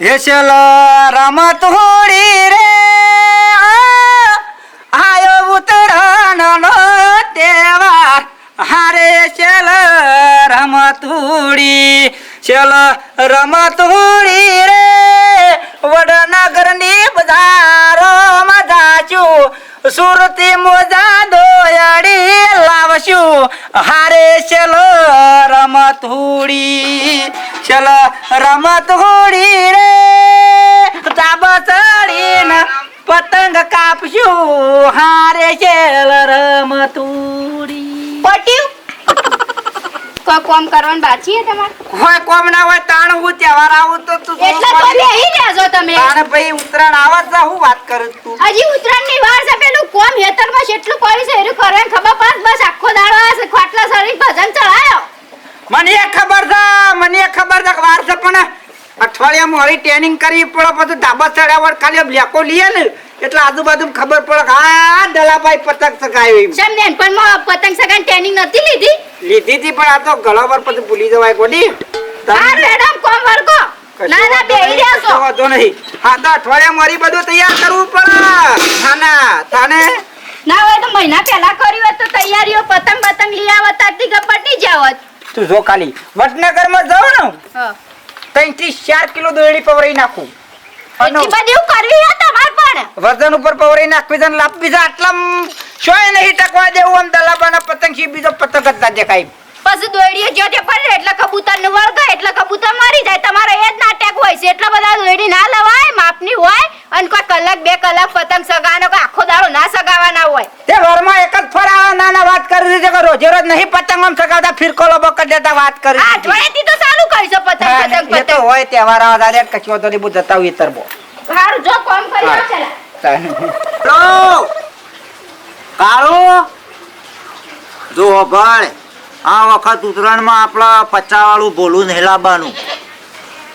Hassle રમત હોડી રે. આયો ઉત્તરાયણનો તહેવાર. હારે શેલ રમત હોડી શેલ રમત હોડી રે. વડનગરની બજારોમાં જાશું સુરતી મોજા લાવશું હારે ચલ રમત હોડી ચલ રમત હોડી રે. તાબા ચડીને પતંગ કાપશું હારે ચલ રમત હોડી પટ્યું? કોઈ કોમ કરવાનું બાકી છે તમારે? કોઈ કોમ ના હોય તાણ હું તહેવાર આવું તો તું એટલે તો બેહી રહ્યા છો તમે? તાણ ભાઈ ઉત્તરાયણ આવે છે હું વાત કરું તું. હજી ઉત્તરાયણની વાર છે પેલું કોમ હેતરમાં એટલું કર્યું છે એનું કરે ખબર પડે બસ આખો દાડો આ ખાટલા સરી ભજન ચડાયો. મને એ ખબર છે મને એ ખબર છે વાર છે પણ અઠવાડિયામાં મારી ટ્રેનિંગ કરી પડે પછી ધાબા ચડ્યા વગર ખાલી આમ લીએ ને એટલે આજુબાજુ ખબર પડે કે આ દલાભાઈ પતંગ ચગાવ્યો એમ. સમ નેનપણમાં પતંગ સગાની ટ્રેનિંગ નથી લીધી? લીધી હતી પણ આ તો ઘણા પર પછી ભૂલી જવાય ગોડી. હા મેડમ કોમ વર્ગો ના ના બેહી રહ્યા છો વાંધો નહીં. હા તો અઠવાડિયા મારી બધું તૈયાર કરવું પડે. હા તાને ના હોય તો મહિના પહેલા કરી હોત તો તૈયારીઓ પતંગ પતંગ લઈ આવત તારથી ગપટી જાવત તું જો ખાલી વડનગરમાં જાઉં ને ત્રણથી ચાર કિલો દોરડી પવરાઈ નાખું. વજન ઉપર પવરાઈ નાખવી છે ને લાપ આટલા શોય નહીં ટકવા દેવું આમ દલાબાના પતંગ બીજો પતંગ જ દેખાય. પછી દોયડીઓ જો તે પડે એટલે કબૂતર ને વળગે એટલે કબૂતર મરી જાય. તમારે એ જ નાટક હોય છે. એટલા બધા દોડી ના લવાય માપની હોય અને કોઈ કલાક બે કલાક પતંગ સગાવાનો કોઈ આખો દાડો ના સગાવાના હોય. તે ઘરમાં એક જ ફરાવા નાના વાત કરી દીધી કે રોજે રોજ નહીં પતંગ આમ સગાવતા ફિરકોલો લોબો દેતા વાત કરી આ દીધી. તો ચાલુ કરી છે પતંગ હા, પતંગ એ તો હોય તહેવાર આવા તારે કશું તો નહીં, બહુ જતા હોય તરબો. હારું જો કોમ કરી હા. ચલા. કાળો. જો ભાઈ. આ વખત ઉત્તરાયણમાં આપણા પચાવાળું ભોલું નહીં લાવવાનું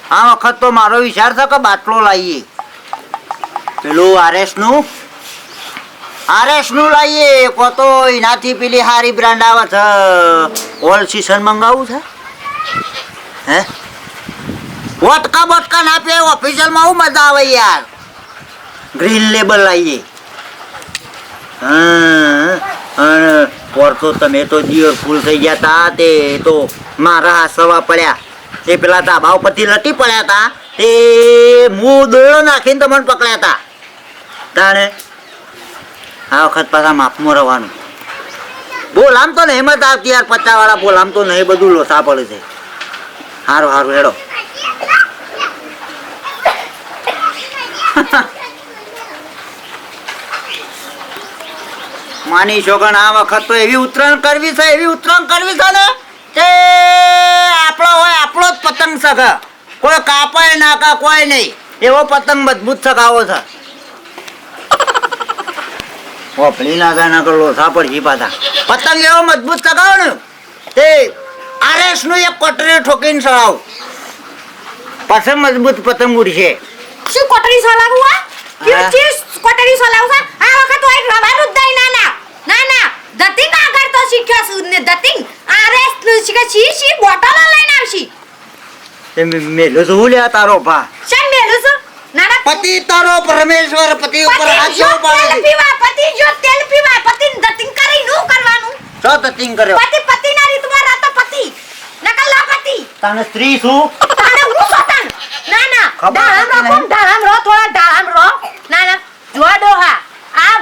આ વખત તો મારો વિચાર છે કે બાટલો લાવીએ પેલું આરએસનું. આરએસનું લાવીએ કો તો એનાથી પેલી સારી બ્રાન્ડ આવે છે. ઓલ સીઝન મંગાવવું છે. હે? વોટકા બોટકા ના પીએ ઓફિશિયલમાં હું મજા આવે યાર. ગ્રીન લેબલ લાવીએ હા તો તમે તો દિયર ફૂલ થઈ ગયા તા તે તો મારા સવા પડ્યા. એ પેલા ધાબા ઉપરથી લટી પડ્યા તા. તે હું દોડો નાખીને તમને પકડ્યા તા. તાણે આ વખત પાછા માપમાં રહેવાનું બોલામ તો નહીં મત આવતી યાર પચાસ વાળા બોલામ તો નહીં બધું લોસા પડે છે. સારું સારું હેડો. માની છોકણ આ વખત તો એવી ઉત્તરાયણ કરવી છે એવી ઉત્તરાયણ કરવી છે ને કે આપણો હોય આપણો જ પતંગ સગા કોઈ કાપાય નાકા કોઈ નહીં એવો પતંગ મજબૂત સગાવો છે. ઓફલી ના થાય ના કરો સાપડ જી પાછા. પતંગ એવો મજબૂત સગાવો ને. તે આરએસનું એક કોટરી ઠોકીને સગાવ પાસે મજબૂત પતંગ ઉડશે. શું કોટરી સલાવું આ? કોટરી સલાવું છે? આ વખત હોય રવાનું જ દઈ ના ના ના ના દતિંગ આગળ તો શીખ્યો છું ને દતિંગનું શીખે છી છી બોટલો લઈને આવશી. તે મેલો શું લ્યા તારો ભા? શેમ મેલો છું? ના ના. પતિ તારો પરમેશ્વર પતિ ઉપર પતિ પાડે જો તેલ પીવા પતિ જો તેલ પીવા પતિ દતિંગ કરી નું કરવાનું? છો તતિંગ કર્યો? પતિ પતિ ના રીતમાં રાતો પતિ. નકલ લા પતિ. તને સ્ત્રી શું? તાને હું સોતન? ના ના. ડાળામ રહો ડાળામ રહો થોડા ડાળામ રહો. ના ના. જો હા આ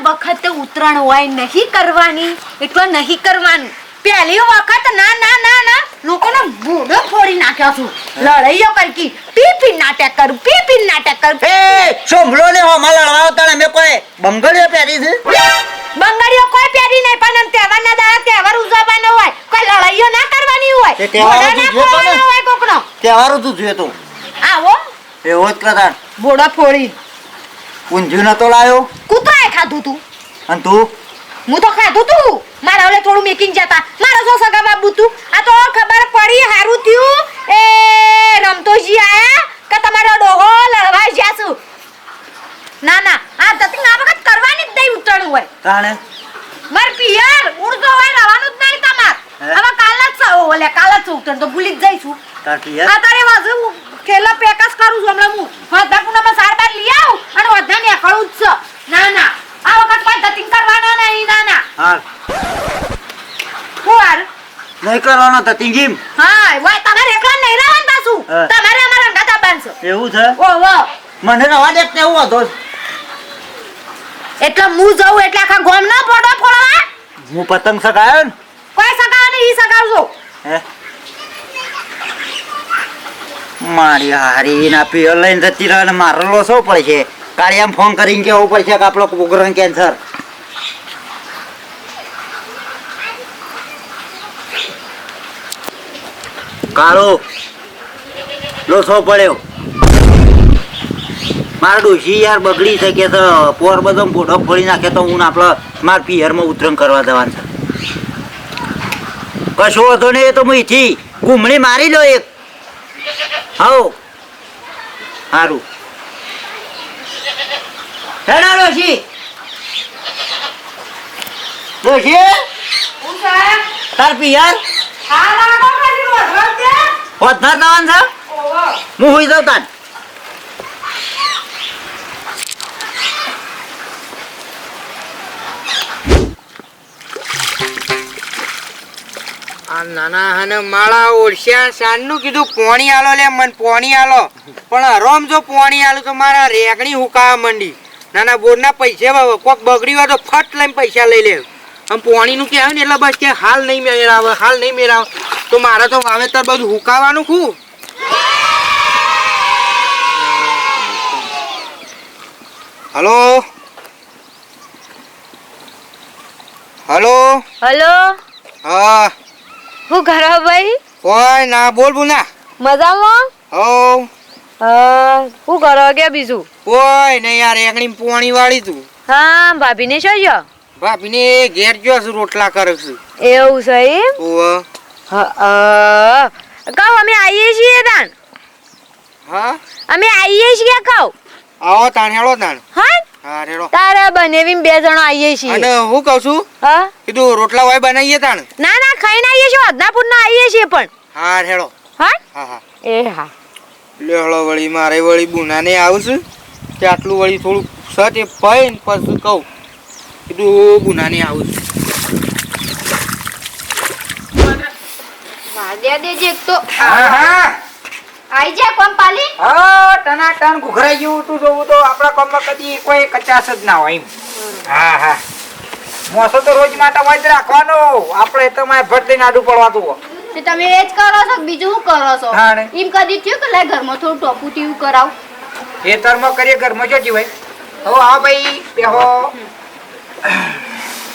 વખતે ઉતરાણ હોય નહીં કરવાની. એટલે નહીં કરવાનું. પહેલી વખત ના ના ના ના લોકોને બોડો ફોડી નાખ્યો છું. લડાઈઓ કરકી પી પી નાટક કર પી પી નાટક કર. એ સોંભળો ને હો માં લડવાઓ તણે મે કોઈ બંગડીઓ પહેરી છે? બંગડીઓ કોઈ પહેરી નહીં પણ આમ તહેવારના દાડા તહેવાર ઉજવવાનો હોય કોઈ લડાઈઓ ના કરવાની હોય તહેવારો ના ને? ફોડવાનો હોય કોકનો. તહેવારો તું જોયો તો આવો. એવો જ કદાચ. બોડા ફોડી. ઊંધિયું નતો લાયો? કૂતરાએ ખાધું તું? અને તું? હું તો ખાધું તું. મારા ઓલે થોડું મેકિંગ જતા. મારા જો સગા બાબુ તું આ તો ખબર પડી હારું થયું. એ રમતોજી આયા કે તમારો ડોહો લડવા જ્યા છું? ના ના આ તતિંગ આ વખત કરવાની જ નહીં ઉતરણું હોય. તાણે? માર પિયર ઉડતો હોય રવાનું જ નહીં તમાર. હવે કાલ જ સૌ ઓલે કાલ જ ઉતરણ તો ભૂલી જ જઈશું. તાર પિયર? આ તારે વાજુ ખેલા પેકાસ કરું છું હમણાં હું. વધા કુનામાં સાર બાર લઈ આવું અને વધા નીકળું જ છે. ના ના. આ વખત પદ્ધતિ કરવાના નહીં ના ના. હાલ. હું નહીં કરવાનો તતીજીમ હા વાય તમારે એકલા નહીં રહેવાનું પાછું. તમારે અમારા અંગાતા બાંધશો એવું છે? ઓ વો મને રવા દે કેવું હતો એટલે હું જઉં એટલે આખા ગોમ ના પડો ફોડવા? હું પતંગ સગાયો ને. કોઈ સગાવ નહીં ઈ સગાવજો. હે? મારી હારી ના પિયર લઈને જતી રહે ને મારો લોસો પડશે? કાળિયામ ફોન કરીને કેવું પડશે કે આપણો પ્રોગ્રામ કેન્સર કાળો લોસો પડ્યો? મારા ડોશી યાર બગડી શકે તો પોર બધો ફોટો ફોડી નાખે તો હું આપણે, મારા પિયરમાં ઉતરણ કરવા જવાનું છે. કશો હતો ને એ તો હું થી ઘૂમણી મારી લો એક. હવ સારું હેડા ડોશી ડોશી તાર પિયર? હોતનાર જવાનું છે? હું હોઈ જાઉં તાન આ નાના હને માળા ઓળશ્યા સાંજનું કીધું પોણી આલો લે મન પોણી આલો. પણ હરોમ જો પોણી આલું તો મારા રેગણી હુકાવા મંડી. નાના બોરના પૈસે બાબા કોક બગડી હોય તો ફટ લઈને પૈસા લઈ લે. આમ પોણીનું કે આવે ને એટલે બસ કે હાલ નહીં મેળાવે હાલ નહીં મેળાવે. તો મારે તો વાવેતર બધું હુકાવાનું ખું હલો? હલો? હલો? હા. હું ઘરો ભાઈ? ઓય ના બોલ બુના મજામાં? હો હું કરો ગયા બીજું. કોઈ નહીં યાર એકણી પોણી વાળી તું. હા ભાભીને શું છે ભાભીને ઘેર જો છું રોટલા કરે છું. એવું છે એમ? ઓવ. કહો અમે આવીએ છીએ તાણ. હા? અમે આવીએ છીએ કહો આવો તાણ હેળો તાણ. હા? હા રેડો. તારા બનેવીને બે જણો આવીએ છીએ. અને હું કહું છું હા? કીધું રોટલા હોય બનાવીએ તાણ. ના ના ખાઈને આવીએ છીએ અદનાપુર ના આવીએ છીએ પણ. હા રેડો. હા? હા હા. એ હા. લેહળો વળી મારે વળી બુનાને આવશું કે આટલું વળી થોડું સત એ પૈ ને પછી કહું. કીધું બુનાને આવું છું. દેજે એક તો. હા હા. આઈ જા કોમ પાલી. હા ટના ટન ઘુઘરાઈ ગયું તું જોવું તો આપણા કોમમાં કદી કોઈ કચાસ જ ના હોય એમ. હા હા. મોસો તો રોજ માટે વાજ રાખવાનો. આપણે તો મારે ભટ દઈને આડું પડવાતું તે તમે એ જ કરો છો બીજું શું કરો છો? હા ને. એમ કદી થયું કે લાય ઘરમાં થોડું ટોપું ટીવું કરાવ? ખેતરમાં કરીએ ઘરમાં જો જીવાય. હો હા ભાઈ બેહો.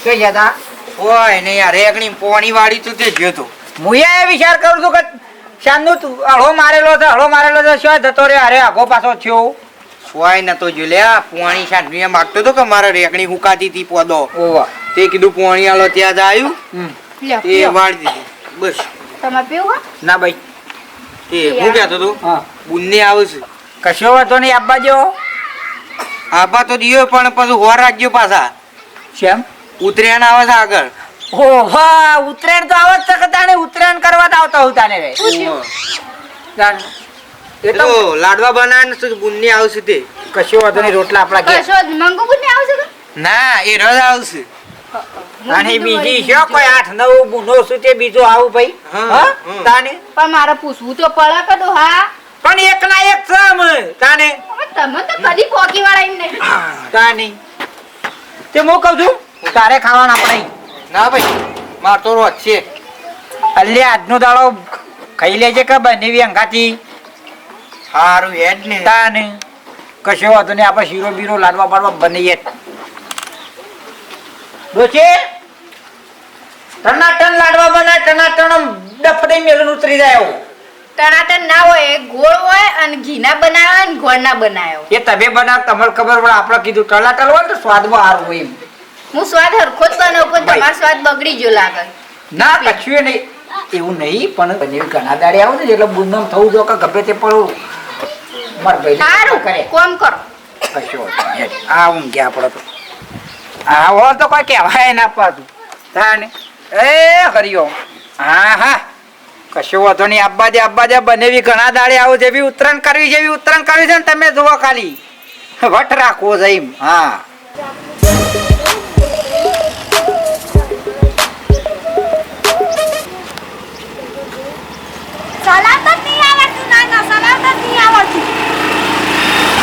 કે જતા હોય નહીં યાર એકણી પોણી વાળી તું તે જ્યો તો. હું એ વિચાર કરું છું કે શાનનું તું હળો મારેલો છે હળો મારેલો છે શું જતો રે અરે આગો પાછો થયો. સોય નતો જો લે આ માગતો તો કે મારે રેકણી હુકાતી હતી પોદો. ઓવા તે કીધું પોણી આલો ત્યાં જ આવ્યું એ વાળી દીધું. બસ. તમે પીવું ના ભાઈ. એ હું કહેતો તો હા. બુનને કશો વાંધો નહીં આપવા જો. આબા તો દિયો પણ પછી હોર રાખજો પાછા. શેમ? ઉતરેણ આવે છે આગળ. ઓહા ઉત્તરાયણ તો આવત છે કે ઉત્તરાયણ કરવા તો આવતો હું તાને રે લાડવા બનાવે ને બુનને આવશે તે. કશો વાંધો નહીં રોટલા આપણા ઘેર. કશો મંગુ બુને આવશે ના એ રજ આવશે. અને બીજી છે કોઈ આઠ નવ બુનો શું તે બીજો આવું ભાઈ? હા. તાને? પણ મારે પૂછવું તો પડે કે હા? પણ એક ના એક છે અમે તાને? તમે તો કદી પોકી વાળા એમ નહીં તાને? તે હું કહું છું તારે ખાવાના આપણે ના ભાઈ માર તો રોજ છે. અલ્લે આજનો દાડો ખાઈ લેજે કે બનેવી અંગાથી. સારું હેડ ને. તાને કશો વાંધો નહીં આપણે શીરો બીરો લાડવા બાડવા બનાવીએ ડોચે ટનાટન લાડવા બનાય ટનાટન ડફ દઈ મેલન ઉતરી જાય એવું. ટનાટન ના હોય ગોળ હોય અને ઘીના બનાવ્યો અને ગોળના બનાવ્યો એ તમે બનાવ તમને ખબર પડે આપણે કીધું ટલાટલ હોય ને તો સ્વાદમાં સારું હોય એમ. હું સ્વાદ હરખો જ બનાવું પણ તમારો સ્વાદ બગડી ગયો લાગે. ના કશું નહીં એવું નહીં પણ બને ઘણા દાડે આવું ને એટલે બુંદમ થવું જો કે ગભે તે પડું માર ભાઈ સારું કરે કોમ કરો. કશો આ નહીં. ગયા ઊંઘ્યા તો. આ હો તો કોઈ કહેવાય ના પાછું. તાને એ હરિઓમ હા હા. કશું વાંધો નહીં. આબ્બા દે આબ્બા દે બનેવી ઘણા દાડે આવું જેવી ઉત્તરાયણ કરવી જેવી ઉત્તરાયણ કરવી છે ને તમે જુઓ ખાલી. વટ રાખવો છે એમ. હા. સલાવતા જ નહીં આવડતું ના ના સલાવતા જ નહીં આવડતું.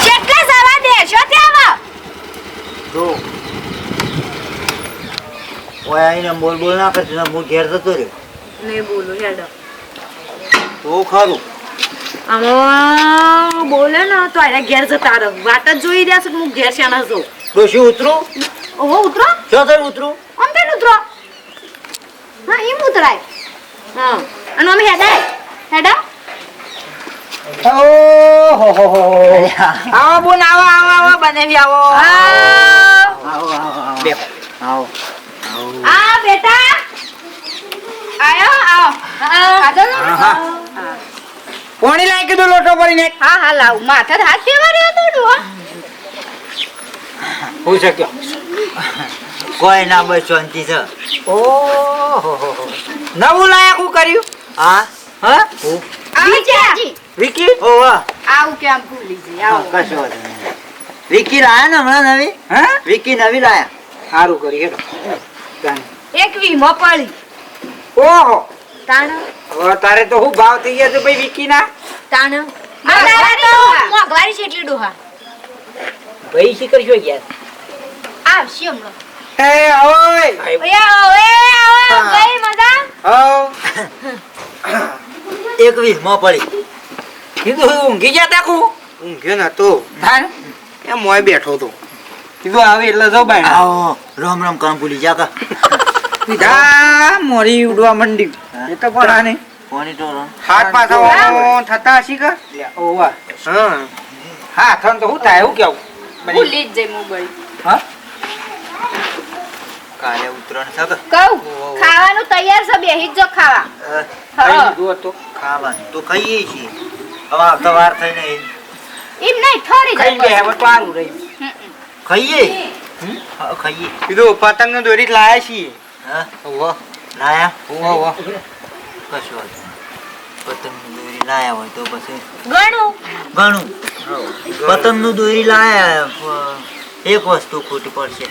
કેટલા સવા દેશો ત્યાં જો. ઓય આઈને બોલ બોલ ના કરતી ને હું ઘેર જતો રહ્યો. નહીં બોલું હેડો. તો ખરું. આમાં બોલે ને તો આને ઘેર જતા રહો. વાટ જ જોઈ રહ્યા છે કે હું ઘેર શાના જો ડોશી ઉતરું? ઓહો ઉતરો? ચો થઈ ઉતરું? આમ ઉતરો? હા એમ ઉતરાય. હા. અને અમે હેડાય. હેડા. ઓહો હો હો આવો બોન આવો આવો આવો બનેવી આવો આવ. આવો આવો. આવો. બેહો. આવો. આ બેટા. આયો આવો. ખાધો કોણી લાવી કીધું લોટો ભરીને. હા હા લાવ. માથે હાથ ફેરવાયો હતો ડો હું શક્યો. કોઈ ના બસ શાંતિ છે. ઓહો હો હો. નવું લાયક હું કર્યું? હા? હા? વિકી? વિકી? ઓ વાહ. આવું કેમ ભૂલી આવો. કશો વાંધો નહીં. વિકી લાયા ને હમણાં નવી? હા? વિકી નવી લાયા. સારું કરી હેડો. એક વીમો પડી ઓહો. તાણ? હવે તારે તો હું ભાવ થઈ ગયા છે ભાઈ વિકી ના તાણ મોંઘવારી છે એટલી ડોહા. ભાઈ શી કરશો યાર? આવશે હમણાં. એ ઓય. ઓય ઓય આવો ગઈ મજા. હો એક વીસમાં પડી. કીધું હું ઊંઘી ગયા તાકું ઊંઘ્યો નતો હા? એ મોય બેઠો તો કીધું આવે એટલે જો બાય આવો રામ રામ કામ ભૂલી જા કા જા મોરી ઉડવા મંડી. એ તો પણ આને કોની તો હાથ પાછા થતા હશી કા? ઓવા. હા હા થન તો હું થાય હું કેવું? ભૂલી જ જઈ મોબાઈલ. હા? કાલે ઉતરણ છે કહું ખાવાનું તૈયાર છે બેહી જ જો ખાવા. હા. જો હતું. ખાવાનું. તો ખાઈએ છીએ. હવે આવતા થઈને એમ નહીં થોડી ખાઈ જ ગયા હવે તો રહી. ખાઈએ? ખાઈએ. કીધું પતંગ ને દોરી લાયા છીએ. હા? વાહ લાયા? વાહ વાહ કશું વાત પતંગ પતંગનું દોરી લાયા હોય તો પછી ઘણું ઘણું પતંગનું દોરી લાયા એક વસ્તુ ખોટી પડશે.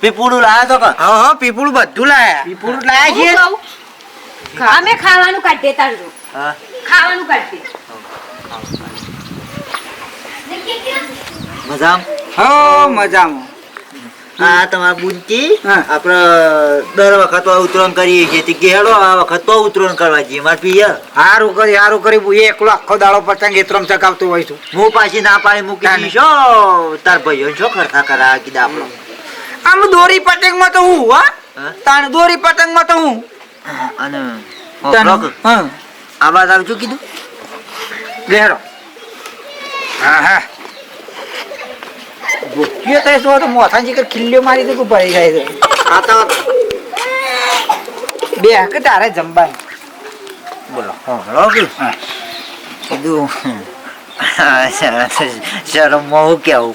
પીપુડું લાયા તો કા? હા હા પીપળું બધું લાયા. પીપુડું લાયા છીએ? અમે ખાવાનું કાઢ દેતા હા. ખાવાનું કાઢી મજામ? હો મજામાં. આ તમારા બુનકી આપણે દર વખત ઉતરણ કરીએ છીએ. તે ગેડો આ વખત તો ઉતરણ કરવા જઈએ મારે પિયર હારું કરી સારું કરી હું એકલો આખો દાડો પતંગ એત્રમ ચકાવતો હોય છું. હું પાછી ના પાડી મૂકી. દઈશ તાર ભાઈઓ શું કરતા કરા કીધા આપણો? આમ દોરી પતંગમાં તો હું હા? તાણ દોરી પતંગમાં તો હું. અને હા આ વાત આવજો કીધું? લેહરો હા હા. તો શું હતું મોથા જીકર ખીલ્લીઓ મારી દે ભરી જાય છે. ખાતા બે કે તારે જમવાનું. બોલો. કે? હા. કીધું શરમમાં હું કેવું?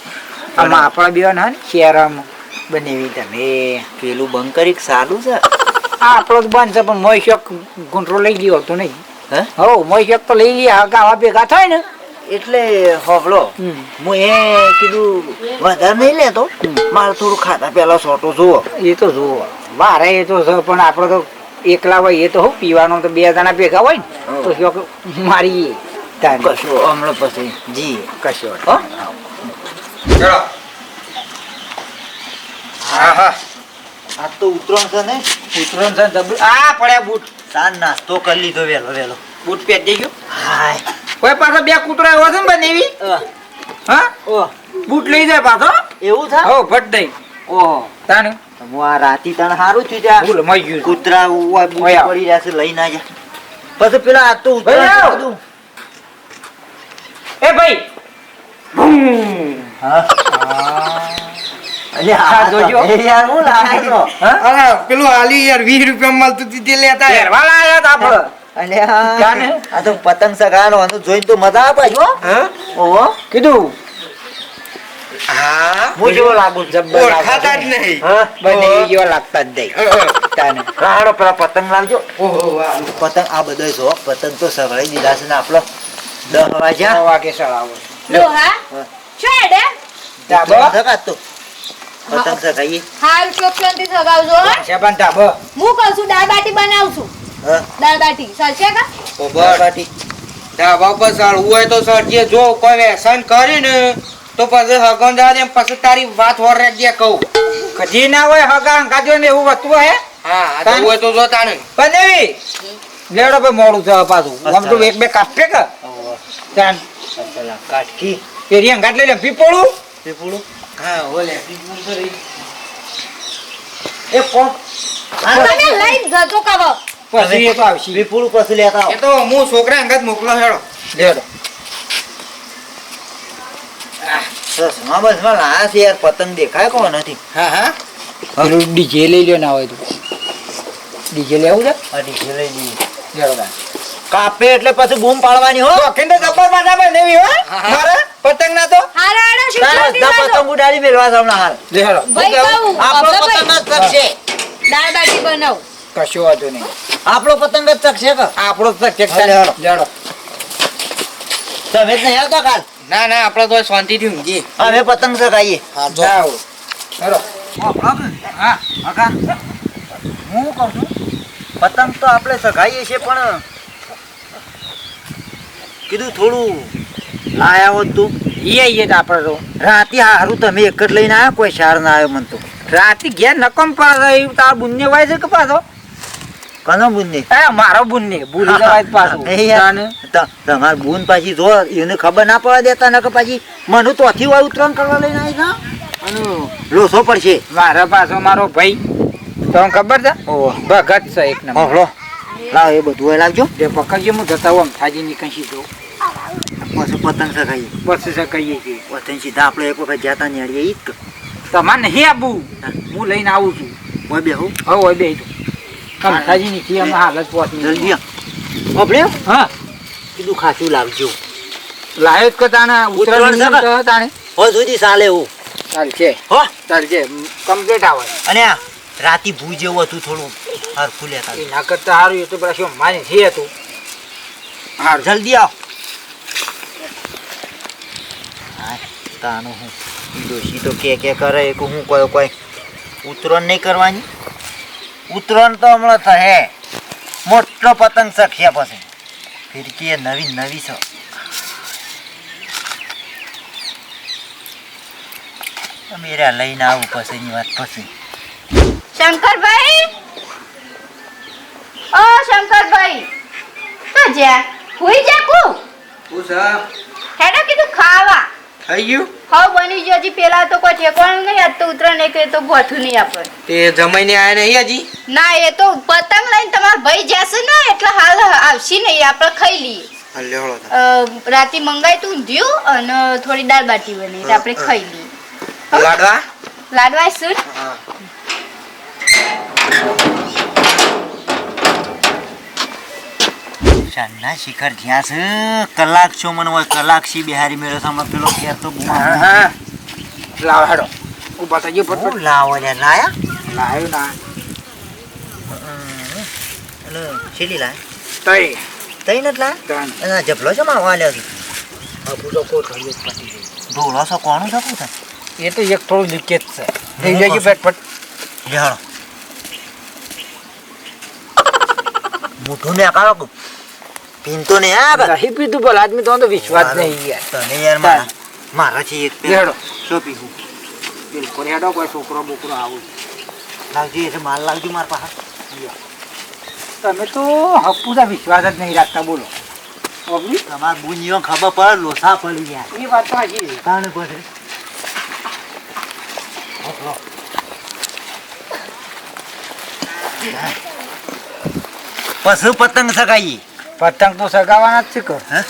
આમાં આપણા બે ના શેરમ બનેવી તમે. પેલું બંધ કરી સારું છે? આપણો જ બંધ છે પણ મોય શોખ ગુંટરો લઈ ગયો હતો નહીં. હે? હો મોય શોખ તો લઈ ગયા ગાવા ભેગા થાય ને. એટલે હોભળો હું એ કીધું વધારે નહીં લેતો મારે થોડું ખાતા પેલા સોટો જુઓ. એ તો જુઓ. મારે એ તો પણ આપણે તો એકલા હોય એ તો હું પીવાનો તો બે જણા ભેગા હોય ને તો શોખ મારી કશો કશું હમણાં પછી જી કશો. હો? હા હા. આ તો ઉતરણ છે ને? ઉતરણ છે જબર આ પડ્યા બૂટ. સાંજ નાસ્તો કરી લીધો વેલો વેલો. બૂટ પહેરી ગયો? હાય. કોઈ પાછો બે કૂતરા એવો છે ને બનેવી હા? ઓ. બૂટ લઈ જાય પાછો? એવું છે? હો ફટ દઈ. ઓહો તાને. હું આ રાતી તને સારું થયું ત્યાં. ભૂલ મઈ ગયું કૂતરા ઉવા બૂટ પડી જશે લઈ ના જા પછી પેલા આ તો ઉતરણ એ ભાઈ. હા? પેલું આલી યાર વીસ રૂપિયા મળતું તે લેતા આ તો પતંગ સગાનો આનું જોઈને તો મજા આપે જો ઓહો કીધું? હા? હું જેવો લાગુ જબ્બર ઓળખાતા જ નહીં. હા? બનેવી લાગતા જ નહીં. અ, અ. તાને. હાડો પેલા પતંગ લાવજો. ઓહો પતંગ આ બધો જો પતંગ તો સગળાઈ દીધા છે ને આપણો. દસ વાગ્યા. વાગે સળાવો હા. પતંગ સગાઈએ હાલ ચોકસોનથી સગાવજો હો. સાહેબાન ડાબો હું કહું છું દાળ બાટી બનાવશું હા. દાળ બાટી. ચાલશે કા? ઓબર બાટી ડાબા પર સળવું હોય તો સળજે. જો કોઈ વ્યસન કરી તો પછી હગન જવા દે પછી તારી વાત હોર રાખજે કહું. કદી ના હોય હગા હંગાજો ને એવું વસ્તુ હે? હા તો હોય તો જો તાણે. બનેવી. લેડો ભાઈ મોડું છે પાછું. આમ તો એક બે કાપે કે? પેલા કાટકી. લઈ લે પીપોળું? પીપળું? હા ઓલે એ કોણ? તમે લઈ જજો કાવો પછી એ તો આવશે. પીપળું પછી લેતા એ તો હું છોકરા અંગત મોકલો હેડો. આવો સસમા બસમાં લાયા છે યાર પતંગ દેખાય કોણ નથી? હા હા. પેલું ડીજે લઈ લ્યો ના હોય તો ડીજે લેવું છે? ડીજે લઈ લઈએ. લેવડો કાપે એટલે પછી બૂમ પાડવાની હો. અખંડ જબ્બર પાછા નેવી હો? મારે? પતંગ ના તો? હારે હારો શું કરી શાંતિ પતંગ ઉડાડી મેળવા છે હમણાં જે હારો ભાઈ કહું આપણો પતંગ જ ચકશે. દાળ બાટી બનાવ. કશું વાંધો નહીં. આપણો પતંગ જ ચકશે કે? આપણો તો ઠીક હા, લેવડો. લેવડો તમે જ નહીં આવતા કાલ? ના ના આપણે તો શાંતિથી ઊંઘી હવે પતંગ ચગાઈએ હા જાઓ. હેડો હા હકા હું કહું છું પતંગ તો આપણે સગાઈએ છીએ પણ કીધું થોડું લાયા હોત તું. એ આઈએ તો આપણે તો. રાતે હારું તમે એક જ લઈને આવ્યા કોઈ સાર ના આવ્યો મન તો. રાતે ઘેર નકમ પાડે એવું તાર બુનને વાય છે કે પાછો? કનો બુનને? એ મારો બુનને ભૂલી જવાય પાછો. તમાર બુન પાછી જો એને ખબર ના પડવા દેતા નકર પાછી મને તોથી વાય ઉતરાણ કરવા લઈને આવી જા અને લોસો પડશે. મારા પાછો મારો ભાઈ. તમને ખબર છે? ભગત છે એક નંબર. લાવ એ બધું એ લાવજો. જે પકડજો હું જતા હું થાજી ની કઈ સીધો પછી પતંગ સકાઈએ બસ સકાઈએ છીએ. પતંગ સીધા આપણે એક વખત જતા નીકળીએ ઈ જ તમારે નહીં આપવું હું. લઈને આવું છું. હોય બે હું. હા હોય બે કમથાજી ની થી અમે હાલત પહોંચી જલ્દી આપણે હા. કીધું ખાસું લાવજો. લાયો જ કે તાણે? ઉતરાણ? તાણે? હો સુધી ચાલે એવું ચાલશે હો ચાલશે કમ્પ્લીટ આવે. અને આ. રાતી ભૂ જેવું હતું થોડું હરખું લેતા ના કરતા સારું એ તો પેલા શું મારી છે હતું હાર. જલ્દી આવ. તાનું હું ડોશી તો કે કે કરે કે હું કોઈ કોઈ ઉતરણ નહીં કરવાની. ઉતરણ તો હમણાં થશે. મોટો પતંગ શક્યા પછી. ફિરકી એ નવી નવી છે. મેરા લઈને આવું પછીની વાત પછી. શંકરભાઈ? ઓ શંકરભાઈ. તો જ્યાં હુઈ જાકુ હેડો કીધું ખાવા. થઈ ગયું? હા બની ગયો હજી. પેલા તો કોઈ ઠેકવાનું નહીં આજ તો ઉતરણ નહીં કે તો ગોઠું નહીં આપણે. તે જમાઈને આયા નહીં હજી? ના એ તો પતંગ લઈને તમાર ભાઈ જશે ને એટલે હાલ આવશે નહીં આપણે ખાઈ લઈએ. રાતે મંગાઈ તું ઊંધિયું અને થોડી દાળ બાટી બની આપણે ખાઈ લઈએ. લાડવા? લાડવા શું? શાનના શિખર જ્યાં છે કલાક છો મને હોય કલાક સી બિહારી મેળો સામે પેલો ઘેર તો બૂમા. હા હા. લાવ હેડો. ઊભા થઈ ગયો ફટફટ. લાવો લે લાયા? લાયો ના એટલે છેલી લાય. તઈ. તઈ લાય? તાન એના જપલો છે માં વાલ્યો છે. બાપુ તો કોટ ગયો પતી ગયો ઢોલો છો કોનું છે? પૂછે એ તો એક થોડું લીકેજ છે. થઈ જાય ફટફટ. લેહાડો મોઢું ને કાળો પીનતો ને આ. નહીં પીધું ભલે આદમી તો તો વિશ્વાસ નહીં યાર. તને યાર મારા મારા છે એક લેડો શું પીવું? બિલકુલ હેડો કોઈ છોકરો બોકરો આવું લાવજો એટલે માલ લાવજો મારા પાસે. તમે તો હપુદા વિશ્વાસ જ નહીં રાખતા બોલો. તમાર બુનિયો ખબર પડે લોસા પડી ગયા. એ વાત તો છે. તાણે પડે. પશુ પતંગ સગાઈ? પતંગ તો સગાવાના જ છે કર હે?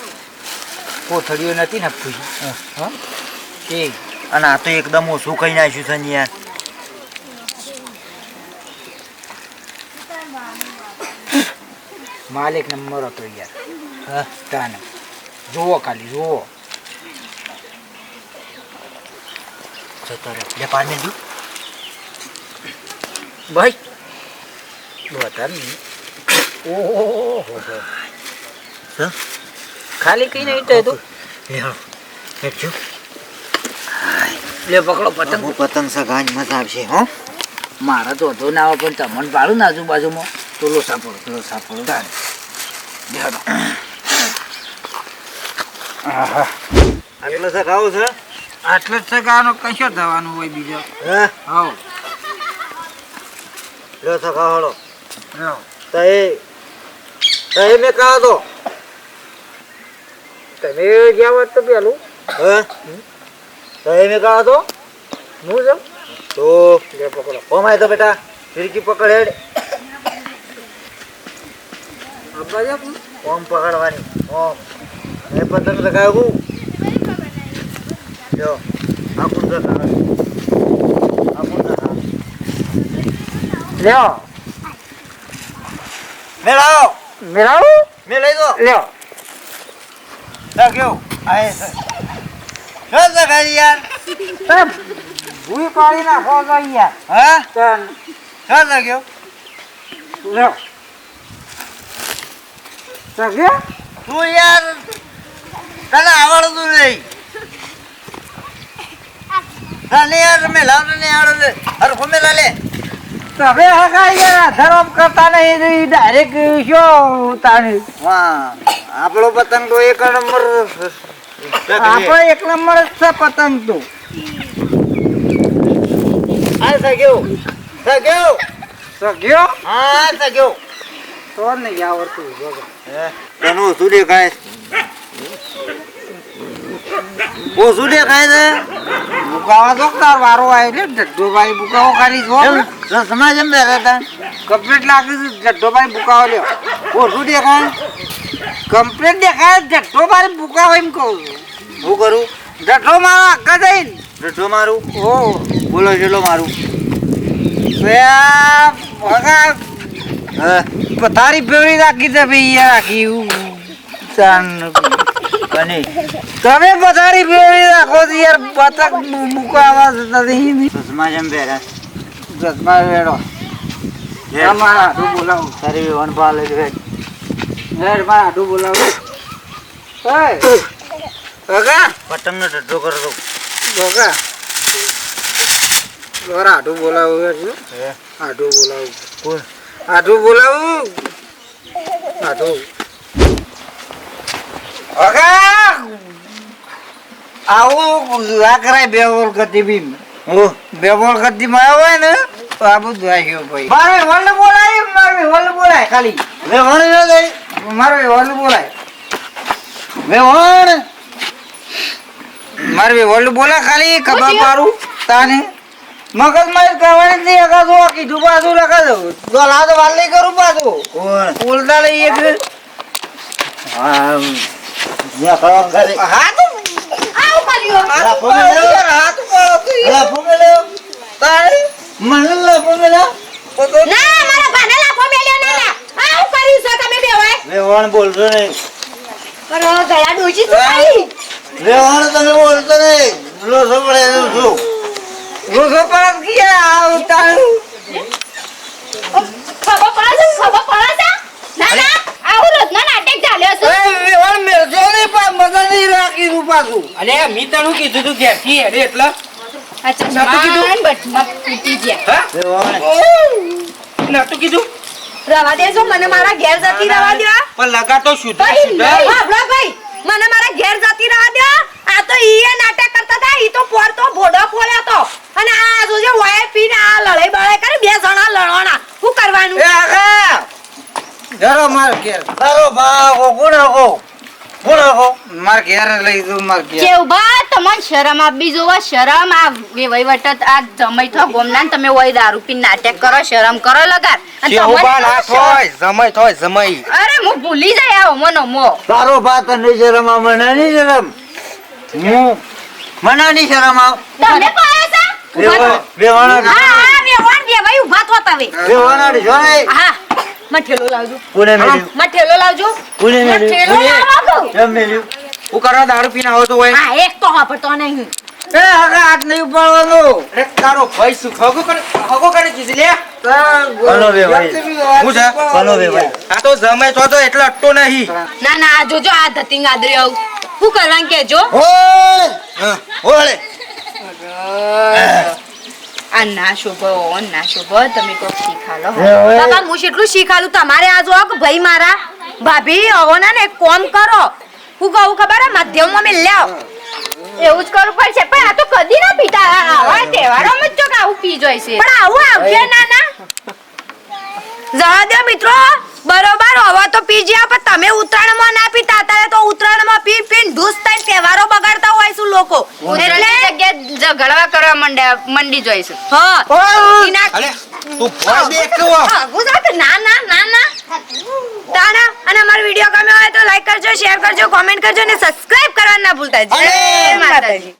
કોથળીઓ નથી ને પૂછી હા. એ. અને આ તો એકદમ ઓછું કહી નાખ્યું છે ને યાર માલ એક નંબર હતો યાર. હા. તાને. જુઓ ખાલી જુઓ. જતો રહ્યો લે પાડ મેલજો ભાઈ. બતા નહીં ઓહો. ખાલી કઈ નહીં તો તું. લે પકડો પતંગ. પતંગ સગાજ મજા આવશે હો. મારા તો વધુ ના પણ તમને પાડું ને આજુબાજુમાં. તો લોસા પડો લોસા પડો બેહાડો. આટલો સગાવો છે? આટલો જ સગાનો કશો થવાનું હોય બીજો? હે? હા લો સગાવડો. તો એ તો એ મેં કહો તો. તમે જ્યાં વાત તો પેલું. હે? તો મેં કહો તો. હું જમ તો લે પકડો. ઓમાય તો બેટા ફિરકી પકડ હેડ. અબ્બા. ઓમ પકડવાની ઓમ. એ પતંગ લગાવું જો આ કુંડ આ કુંડ લ્યો. મેળાવો મેળાવું? મેળાઈ દો લ્યો. લાગ્યો આ એ છે. શું લગાડી યાર? એ ભૂઈ પાડી નાખો તો યાર હા? તન શું લાગ્યો? લ્યો. સગ્યા તું યાર? તને આવડતું નહીં. તને યાર મેલાવ ને આવડે હરખો મેલા લે. તમે હકાઈ ધરમ કરતા નહીં ડાયરેક્ટ શો તાણી આપણો પતંગ તો એક નંબર આપણે એક નંબર જ છે પતંગ તો. આ સગ્યો સગ્યો. સગ્યો? હા સગ્યો. તો નહીં આવડતું. તને ઓછું દેખાય? ઓછું દેખાય છે? બુકાવા તો તાર વારો આવ્યો એટલે જડ્ડોભાઈ બુકાવો ખાલી જો રસમાં જેમ બેઠા હતા કમ્પ્લીટ લાગે છે જડ્ડોભાઈ બુકાવો લ્યો ઓછું દેખાય કમ્પ્લીટ દેખાય જડ્ડોભાઈ બુકાવો એમ કહું છું હું કરું મારો આગળ જઈને રઢો મારું ઓ બોલો ચેલો મારું પથારી ફેરવી રાખી છે ભાઈ યાર આખી બની. તમે પથારી ફેરવી રાખો છો યાર પતંગ મુકાવા નથી. રસમાં જેમ બેઠા. ચશ્મા વેડો મારા હાથું બોલાવું. તારી વન પાલે છે હેડ. મારા હાથું બોલાવું. ભગા. પતંગ નો ઢડ્ડો કરો તો ભગા. મારા બોલાવું હેડ. જો. હે. હાથું બોલાવું. હાથું બોલાવું. ભગા આવું આ કરાય બે ઓર ગતિ બી ઓ બે બોલ ગતિ માં આવે ને તો આ બધું ભાઈ. મારે વલ્લ બોલાય મારે વલ્લ બોલાય ખાલી. લે વણ ન મારે વલ્લ બોલાય. લે વણ. મારે વલ્લ બોલા ખાલી ખબર પાડું તાને. મગજમાં કરવાની નથી એકાદું આ કીધું પાછું લખા દઉં તો લાદ વાલ નહીં કરું પાછું. બોલતા લઈ એક. હા બોલતો નહીં. કરી તમે બોલતો નહીં. લો સપડે એનું છું રોસો ગયા ખબર પડે છે ખબર પડે છે? ના ના નાટક ચાલ્યો છે. એ વેવાણ મેરજો નહીં. પા મગજ નહીં રાખી તું પાછું. અને મી તને કીધું તું ઘેરથી હેડે એટલે? અચ્છા નતું કીધું? બટમાં ફૂટી ગયા હા? નતું કીધું? રવા દેજો મને મારા ઘેર જતી રવા દો પણ લગાતો શુદ્ધ શુદ્ધ. હાબળો ભાઈ મને મારા ઘેર જતી રવા દો આ તો ઈએ નાટક કરતા હતા ઈ તો પોર તો ભોડો ફોડ્યો તો. અને આ જોજે વાય પીને આ લડાઈ બળાઈ કરે બે જણા લડવાના. શું કરવાનું? એ આગા જરો માર ઘેર. તારો બાવો કોણ હકો માર ઘેર લઈ દઉં માર ઘેર. કેવભા તમને શરમ આપી જોવા? શરમ? આ વહીવટ આ જમાઈ થો ગોમનાન તમે ઓય દારૂ પી નાટક કરો શરમ કરો લગાર. અને તમને ના થોય જમાઈ થોય જમાઈ અરે હું ભૂલી જાય આવો મનો મો. તારો બા તને શરમ આ મને ની શરમ. હું મને ની શરમ આવ. તમે પાયા સા બેવાણા વણ બે હા બેવાણ બે ભાઈ ઊભા થો તમે બેવાણા વણ જો નહીં. હા. મઠેલો લાવજો. કોને હા, મેલ્યું? મઠેલો લાવજો. કોને મેલ્યું? મઠેલો લાવો કેમ મેલ્યું? હું કરવા દારૂ પીને આવો તો હોય. હા એક તો વાપરતો નહીં. એ હગા હાથ નહીં ઉપાડવાનો. અરે તારો ભાઈ શું હગો કરે હગો કરે કીધી લે. બોલો બે ભાઈ. હું છે? બોલો બે ભાઈ. આ તો જમે તો તો એટલે અટતો નહીં. ના ના આ જોજો આ ધતિંગ આદરી આવું. શું કરવાનું કેજો હા, ઓળે આ ના શોભો ના શોભો તમે કોક શીખાલો કાકા હું કેટલું શીખાલું તમારે આ જો ભાઈ મારા. ભાભી ના કોમ કરો. હું કહું ખબર હે મધ્યમમાં મેં લ્યાવ એવું જ કરવું પડશે. પણ આ તો કદી ના પીતા. આવા તહેવારોમાં જ જો આવું પી જોઈશે પણ આવું આવશે ના ના. જવા દો મિત્રો. બરોબર હવે તો પી જ્યા પણ તમે ઉત્તરાયણમાં ના પીતા અત્યારે તો ઉત્તરાયણમાં પી પીને ઢૂસ થઈને તહેવારો બગાડતા હોય શું લોકો? એટલે જગ્યાએ ઝઘડવા કરવા મંડ્યા મંડી જોઈશું. હા અરે તું ભોય દેખ તો આગું જાત ના ના ના ના. તાના અને અમારો વીડિયો ગમ્યો હોય તો લાઈક કરજો શેર કરજો કોમેન્ટ કરજો અને સબસ્ક્રાઇબ કરવાનું ના ભૂલતા. જય માતાજી.